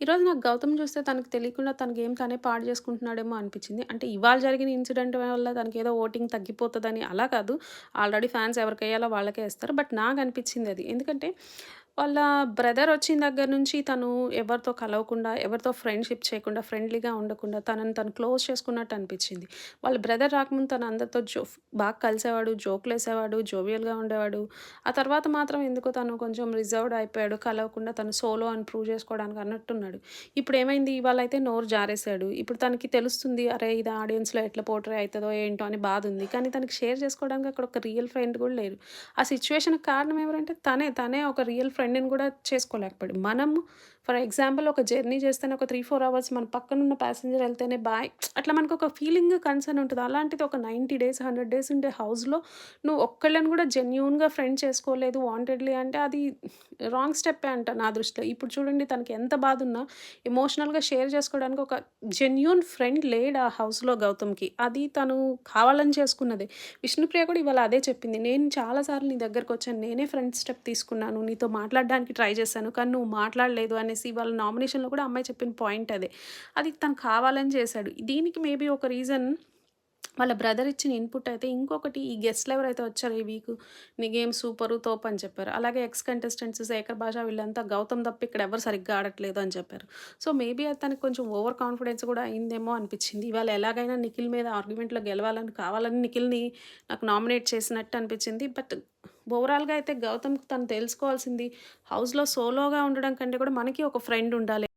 ఈరోజు నాకు గౌతమ్ చూస్తే తనకు తెలియకుండా తన గేమ్ తనే పాడు చేసుకుంటున్నాడేమో అనిపించింది. అంటే ఇవాళ జరిగిన ఇన్సిడెంట్ వల్ల తనకి ఏదో ఓటింగ్ తగ్గిపోతుందని అలా కాదు. ఆల్రెడీ ఫ్యాన్స్ ఎవరికెయ్యాలో వాళ్ళకే ఇస్తారు బట్ నాకు అనిపించింది అది. ఎందుకంటే వాళ్ళ బ్రదర్ వచ్చిన దగ్గర నుంచి తను ఎవరితో కలవకుండా, ఎవరితో ఫ్రెండ్‌షిప్ చేయకుండా, ఫ్రెండ్లీగా ఉండకుండా తనని తను క్లోజ్ చేసుకున్నట్టు అనిపించింది. వాళ్ళ బ్రదర్ రాకముందు తను అందరితో జో బాగా కలిసేవాడు, జోకులేసేవాడు, జోవియల్‌గా ఉండేవాడు. ఆ తర్వాత మాత్రం ఎందుకో తను కొంచెం రిజర్వ్డ్ అయిపోయాడు. కలవకుండా తను సోలో అని ప్రూవ్ చేసుకోవడానికి అన్నట్టున్నాడు. ఇప్పుడు ఏమైంది ఇవాళ అయితే నోరు జారేశాడు. ఇప్పుడు తనకి తెలుస్తుంది అరే! ఇది ఆడియన్స్‌లో ఎట్లా పోర్ట్రే అవుతుందో ఏంటో అని బాధ ఉంది కానీ తనకి షేర్ చేసుకోవడానికి అక్కడ ఒక రియల్ ఫ్రెండ్ కూడా లేరు. ఆ సిచ్యువేషన్ కారణం ఎవరంటే తనే. తనే ఒక రియల్ ఫ్రెండ్ ఫ్రెండ్‌ని కూడా చేసుకోలేకపోయాడు. మనం ఫర్ ఎగ్జాంపుల్ ఒక జర్నీ చేస్తేనే ఒక 3, 4 అవర్స్ మన పక్కనున్న ప్యాసింజర్ వెళ్తేనే బాయ్ అట్లా మనకు ఒక ఫీలింగ్, కన్సర్న్ ఉంటుంది అలాంటిది ఒక 90 డేస్, 100 డేస్ ఉండే హౌస్‌లో నువ్వు ఒక్కళ్ళని కూడా జెన్యూన్‌గా ఫ్రెండ్ చేసుకోలేదు వాంటెడ్‌లీ అంటే అది రాంగ్ స్టెప్పే అంట నా దృష్టిలో. ఇప్పుడు చూడండి తనకి ఎంత బాధున్నా ఎమోషనల్‌గా షేర్ చేసుకోవడానికి ఒక జెన్యూన్ ఫ్రెండ్ లేడు ఆ హౌస్‌లో గౌతమ్‌కి. అది తను కావాలని చేసుకున్నదే. విష్ణుప్రియ కూడా ఇవాళ అదే చెప్పింది. నేను చాలా సార్లు నీ దగ్గరకొచ్చాను. నేనే ఫ్రెండ్ స్టెప్ తీసుకున్నాను. నీతో మాట్లాడడానికి ట్రై చేశాను. కానీ నువ్వు మాట్లాడలేదు అనేసి వాళ్ళ నామినేషన్‌లో కూడా అమ్మాయి చెప్పిన పాయింట్ అదే. అది తను కావాలని చేశాడు. దీనికి మేబీ ఒక రీజన్ వాళ్ళ బ్రదర్ ఇచ్చిన ఇన్‌పుట్ అయితే ఇంకొకటి ఈ గెస్ట్‌లు ఎవరైతే వచ్చారో ఈ వీక్ నీ గేమ్ సూపరు, తోప్ అని చెప్పారు. అలాగే ఎక్స్ కంటెస్టెంట్స్ శేఖర్ భాష వీళ్ళంతా గౌతమ్ తప్ప ఇక్కడ ఎవరు సరిగ్గా ఆడట్లేదు అని చెప్పారు. సో మేబీ అది తనకి కొంచెం ఓవర్ కాన్ఫిడెన్స్ కూడా అయిందేమో అనిపించింది. ఇవాళ ఎలాగైనా నిఖిల్ మీద ఆర్గ్యుమెంట్‌లో గెలవాలని కావాలని నిఖిల్‌ని నాకు నామినేట్ చేసినట్టు అనిపించింది. బట్ ఓవరాల్‌గా అయితే గౌతమ్‌కి తను తెలుసుకోవాల్సింది హౌస్‌లో సోలోగా ఉండడం కంటే కూడా మనకి ఒక ఫ్రెండ్ ఉండాలి.